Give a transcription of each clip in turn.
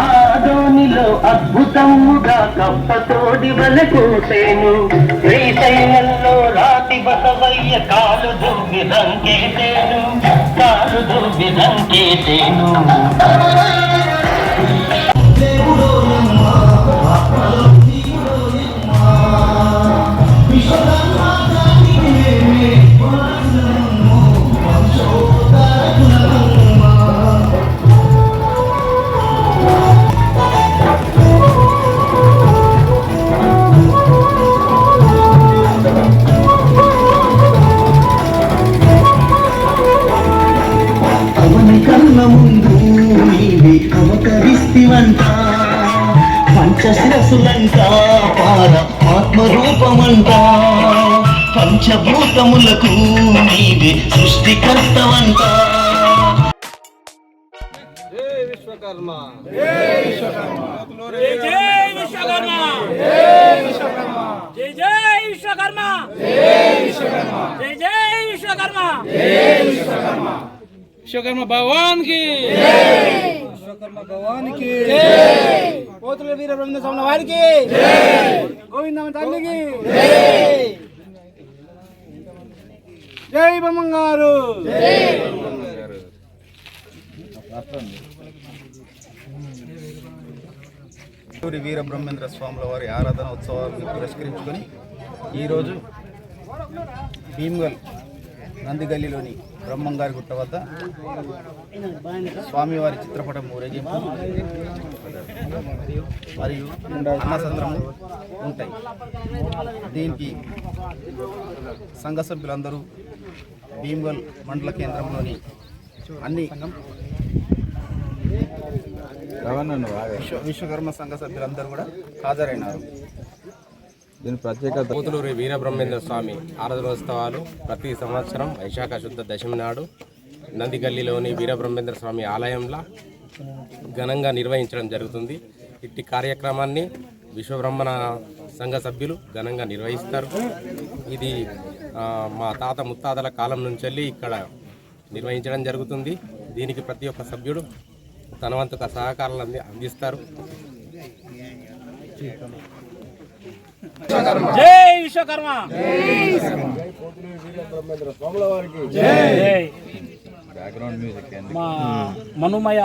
ఆదోనిలో అద్భుతముగా కప్పతోడి వలకూసేను. శ్రీశైలంలో రాతి బసవయ్య కాలు దువ్వి రంకేసేను కాలు దువ్వి రంకేసేను పంచశిరసులంట పార ఆత్మరూపమంట పంచభూతములకు నీవే సృష్టికర్తవంట జై విశ్వకర్మ. జై జై విశ్వకర్మ. జై జై విశ్వకర్మ. జై జై విశ్వకర్మ. విశ్వకర్మ. భగవాన్కి విశ్వకర్మ భగవాన్కి పోతుల వీర బ్రహ్మ స్వామి వారికి. గోవిందమ్మ తల్లికి. జై! బ్రహ్మంగారు. సూరి వీర బ్రహ్మేంద్ర స్వాముల వారి ఆరాధన ఉత్సవాలను పురస్కరించుకొని ఈరోజు భీమ్గల్ నందిగల్లిలోని బ్రహ్మంగారి గుట్ట వద్ద స్వామివారి చిత్రపటం ఊరేగింపు మరియు అన్నసంద్రము ఉంటాయి. దీనికి సంఘ సభ్యులందరూ భీమ్గల్ మండల కేంద్రంలోని అన్ని విశ్వ విశ్వకర్మ సంఘ సభ్యులందరూ కూడా హాజరైనారు. దీని ప్రత్యేకత పోతులూరి వీరబ్రహ్మేంద్ర స్వామి ఆరాధనోత్సవాలు ప్రతి సంవత్సరం వైశాఖ శుద్ధ దశమి నాడు నందిగల్లిలోని వీరబ్రహ్మేంద్ర స్వామి ఆలయంలో ఘనంగా నిర్వహించడం జరుగుతుంది. ఇట్టి కార్యక్రమాన్ని విశ్వబ్రహ్మణ సంఘ సభ్యులు ఘనంగా నిర్వహిస్తారు. ఇది మా తాత ముత్తాతల కాలం నుంచి వెళ్ళి ఇక్కడ నిర్వహించడం జరుగుతుంది. దీనికి ప్రతి ఒక్క సభ్యుడు తన వంతుక సహకారాలు అంది అందిస్తారు. జై విశ్వకర్మ. జై. మా మనుమయ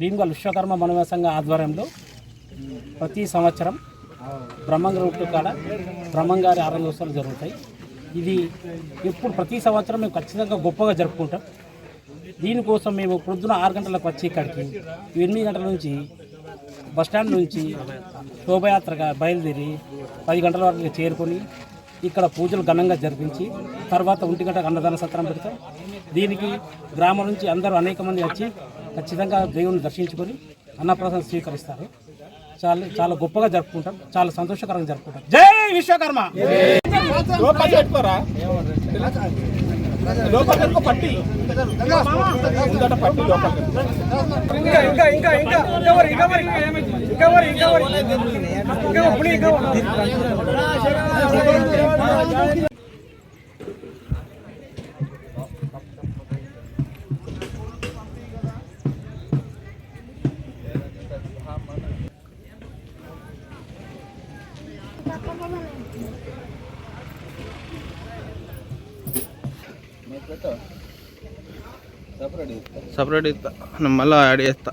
భీమ్గల్ విశ్వకర్మ మనుమయ సంఘ ఆధ్వర్యంలో ప్రతి సంవత్సరం బ్రహ్మంగారి కాడ బ్రహ్మంగారి ఆరంభోత్సవాలు జరుగుతాయి. ఇది ఎప్పుడు ప్రతి సంవత్సరం మేము ఖచ్చితంగా గొప్పగా జరుపుకుంటాం. దీనికోసం మేము పొద్దున ఆరు గంటలకు వచ్చి ఇక్కడికి ఎనిమిది గంటల నుంచి బస్టాండ్ నుంచి శోభయాత్రగా బయలుదేరి పది గంటల వరకు చేరుకొని ఇక్కడ పూజలు ఘనంగా జరిపించి తర్వాత ఒంటి గంట అన్నదాన సత్రం పెడతాం దీనికి గ్రామం నుంచి అందరూ అనేక మంది వచ్చి ఖచ్చితంగా దేవుని దర్శించుకొని అన్నప్రసాదం స్వీకరిస్తారు చాలా చాలా గొప్పగా జరుపుకుంటాం చాలా సంతోషకరంగా జరుపుకుంటాం జై విశ్వకర్మ లోపల పట్టి పట్టి ఇంకా ఇంకా ఇంకా ఇంకా ఇంకా మరి ఇంకా మరి ఇంకా మరి ఇంకా మరి ఇంకా పులి ఇంకా సపరేట్ ఇస్తా నేను మళ్ళీ యాడ్ చేస్తా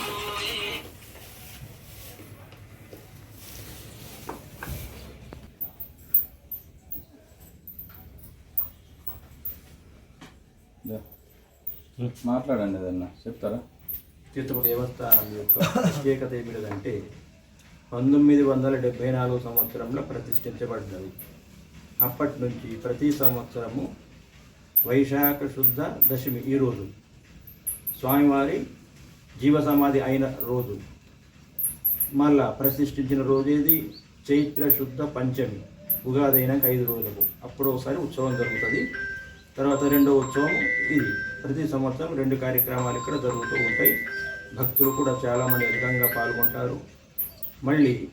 మాట్లాడండి ఏదన్నా చెప్తారా? చిత్తపూడి దేవస్థానం యొక్క ప్రత్యేకత ఏమిటంటే పంతొమ్మిది వందల డెబ్బై నాలుగు సంవత్సరంలో ప్రతిష్ఠించబడినది అప్పటి నుంచి ప్రతి సంవత్సరము వైశాఖ శుద్ధ దశమి ఈరోజు స్వామివారి జీవ సమాధి అయిన రోజు. మళ్ళా ప్రతిష్ఠించిన రోజేది చైత్ర శుద్ధ పంచమి. ఉగాది అయినాక ఐదు రోజులకు. అప్పుడు ఒకసారి ఉత్సవం జరుగుతుంది. తర్వాత రెండో ఉత్సవం ఇది. ప్రతి సంవత్సరం రెండు కార్యక్రమాలు ఇక్కడ జరుగుతూ ఉంటాయి. భక్తులు కూడా చాలామంది అధికంగా పాల్గొంటారు. మళ్ళీ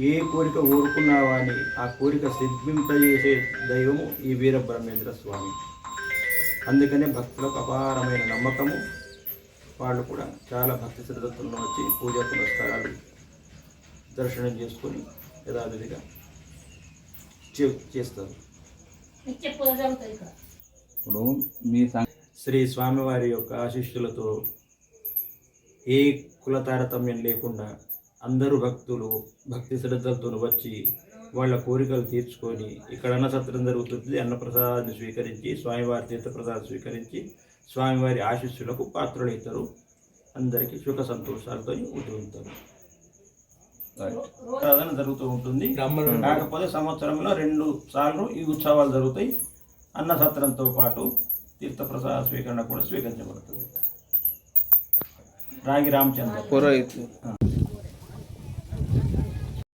ఏ కోరిక కోరుకున్నావా అని ఆ కోరిక సిద్ధింపజేసే దైవము ఈ వీరబ్రహ్మేంద్ర స్వామి. అందుకనే భక్తులకు అపారమైన నమ్మకము. వాళ్ళు కూడా చాలా భక్తి శ్రద్ధలతో వచ్చి పూజా పునస్కారాలు దర్శనం చేసుకొని యథావిధిగా చే- చేస్తారు. ఇప్పుడు మీ శ్రీ స్వామివారి యొక్క ఆశిష్యులతో ఏ కుల తారతమ్యం లేకుండా అందరూ భక్తులు భక్తి శ్రద్ధలతో వచ్చి వాళ్ళ కోరికలు తీర్చుకొని ఇక్కడ అన్నసత్రం జరుగుతుంది అన్నప్రసాదాన్ని స్వీకరించి స్వామివారి తీర్థప్రసాదం స్వీకరించి స్వామివారి ఆశీస్సులకు పాత్రులవుతారు అందరికీ సుఖ సంతోషాలతో ఉంటారు ప్రార్థన జరుగుతూ ఉంటుంది. కాకపోతే సంవత్సరంలో రెండు సార్లు ఈ ఉత్సవాలు జరుగుతాయి. అన్న సత్రంతో పాటు తీర్థప్రసాద స్వీకరణ కూడా స్వీకరించబడుతుంది. రాగి రామచంద్ర. పురోహితులు